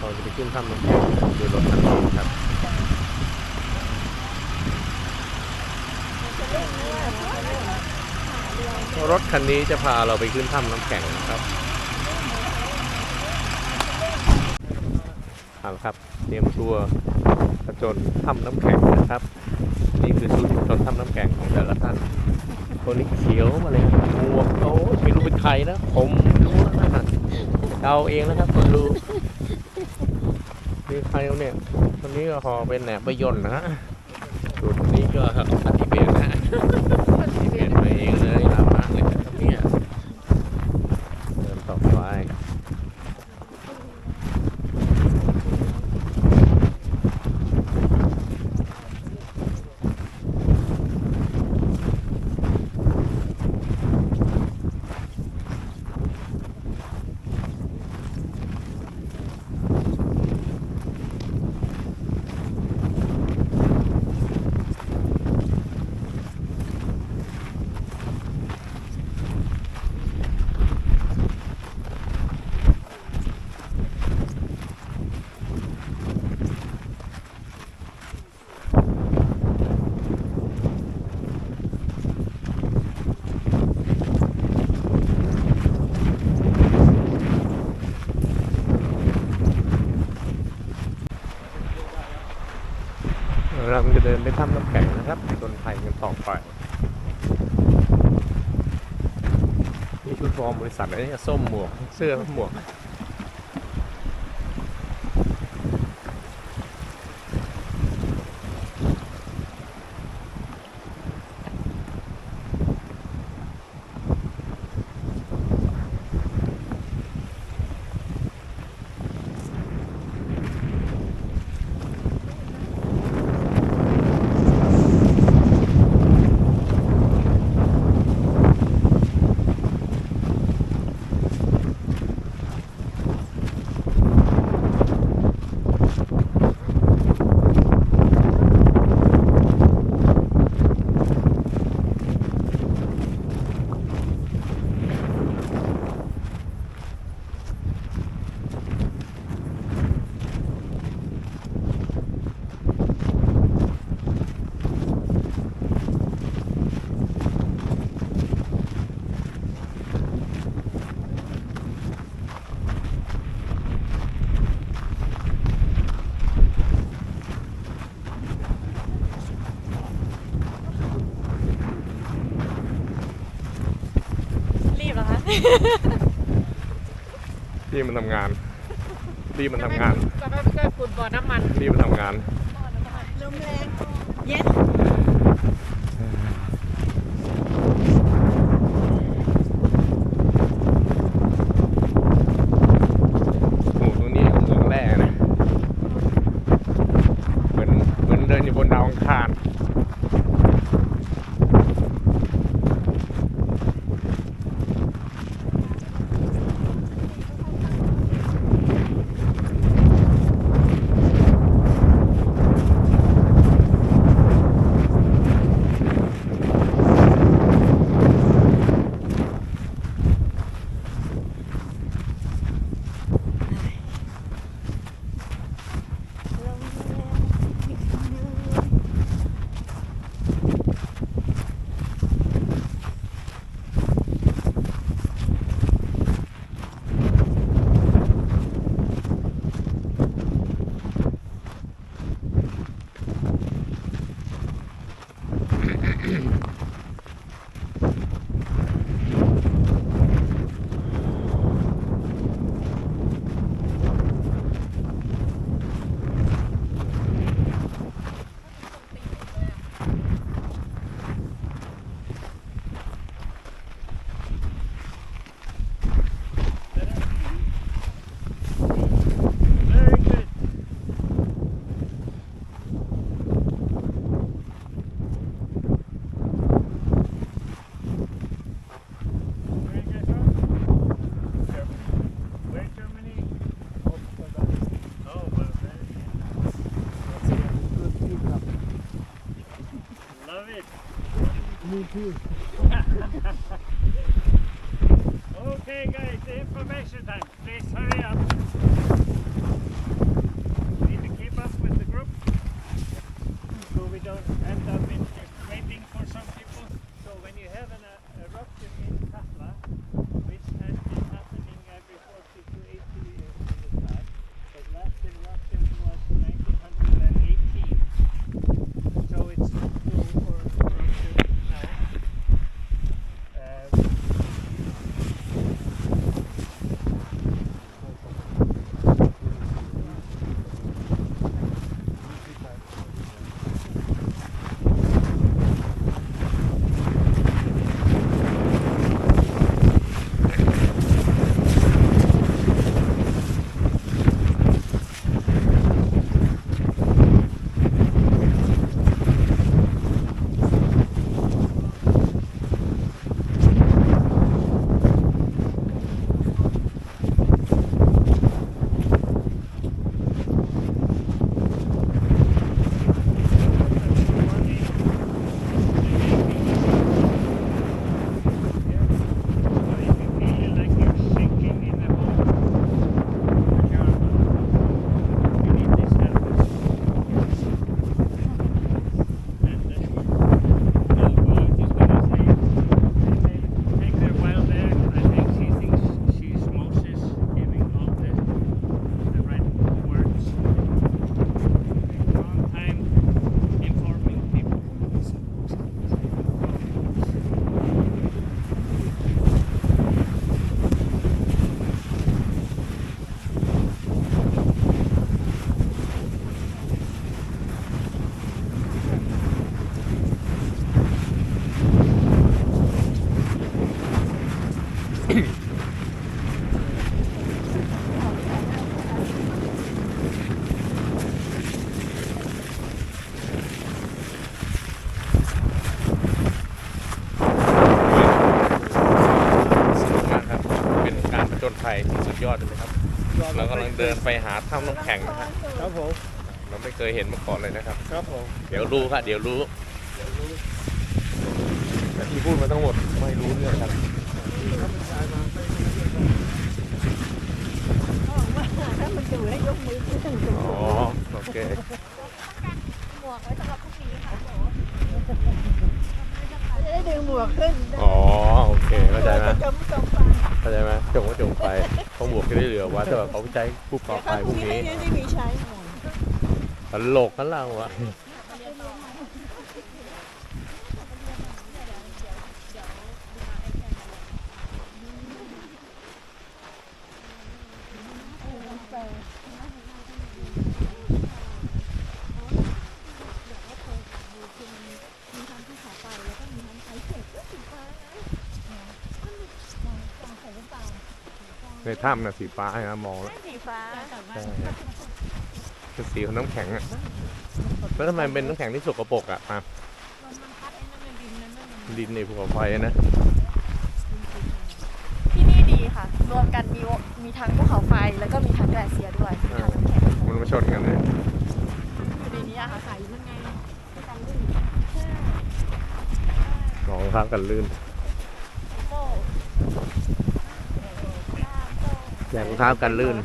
เราจะไปขึ้นถ้ำน้ำแข็งดูรถคันนี้ครับรถคันนี้จะพาเราไปขึ้นถ้ำน้ำแข็งนะครับเอาละครับ เตรียมตัวผจญถ้ำน้ำแข็งนะครับ นี่คือชุดผจญถ้ำน้ำแข็งของแต่ละท่านคนนี้เขียวมาเลยหมวกโอ้ไม่รู้เป็นใครนะ ผมรู้นะเดาเองนะครับคนดู นี่ใครเนี่ยคนนี้ก็หอเป็นแหนบยนต์นะฮะส่วนคนนี้ก็อธิเบตนะฮะ ที่เปลี่ยนไปเองเลยลามากเลยนะครับเนี่ยเดินต่อไป เราจะเดินไปถ้ำน้ำแข็งนะครับจนไทยกันต่อไปนี่ชุดฟอร์มบริษัทอะไรเนี่ยส้มหมวกเสื้อหมวก รีบเหรอคะที่มันทำงานที่มันทำงานจะไปเกิดฝุ่นบ่อน้ำมันที่มันทำงาน ลมแรง เย็น Me too. Okay, guys, the information time. Please hurry อดเลยครับเรากำลังเดินไปหาถ้ำน้ำแข็งนะครับ ครับผม เราไม่เคยเห็นมาก่อนเลยนะครับ ครับผม เดี๋ยวรู้ครับเดี๋ยวรู้แต่ที่พูดมาทั้งหมดไม่รู้เรื่องครับถ้ามันอยู่ให้ยกมือขึ้นสูงอ๋อโอเคหมวกไว้สำหรับพรุ่งนี้ค่ะจะ ได้ดึงหมวกขึ้นอ๋อโอเคเข้าใจไหมจมจมฟังเข้าใจไหมจงก็จงไปเขาบวกจะได้เหลือไว่าแต่ว่าเขาใช้ผู้ต่อไปพรุ่งนี้ไม่ได้มีใช้หมวกตลกกันเราอะ ใน ถ้ำน่ะสีฟ้านะมองแล้วสีฟ้าใช่คือสีของน้ำแข็งอะแล้วทำไมเป็นน้ำแข็งที่สกปรกอะอะดินในภูเขาไฟอะนะที่นี่ดีค่ะ รวมกันมีมีทั้งภูเขาไฟแล้วก็มีทั้งแกลเซียร์ด้วยมีทั้งน้ำแข็งมันมาชนกันเลยอยู่ในนี้อะค่ะใสมันไงรองเท้ากันลื่น แยกรองเท้ากันลื่น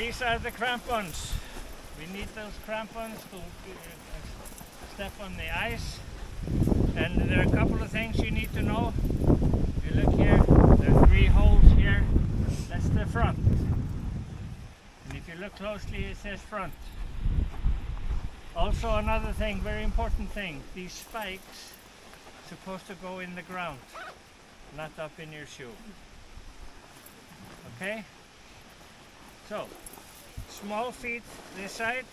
These are the crampons. We need those crampons to uh, step on the ice. And there are a couple of things you need to know. If you look here, there are three holes here. That's the front. And if you look closely, it says front. Also, another thing, very important thing, these spikes supposed to go in the ground, not up in your shoe. Okay? So, small feet this side,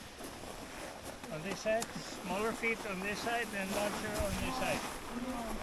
on this side, smaller feet on this side, and larger on this side.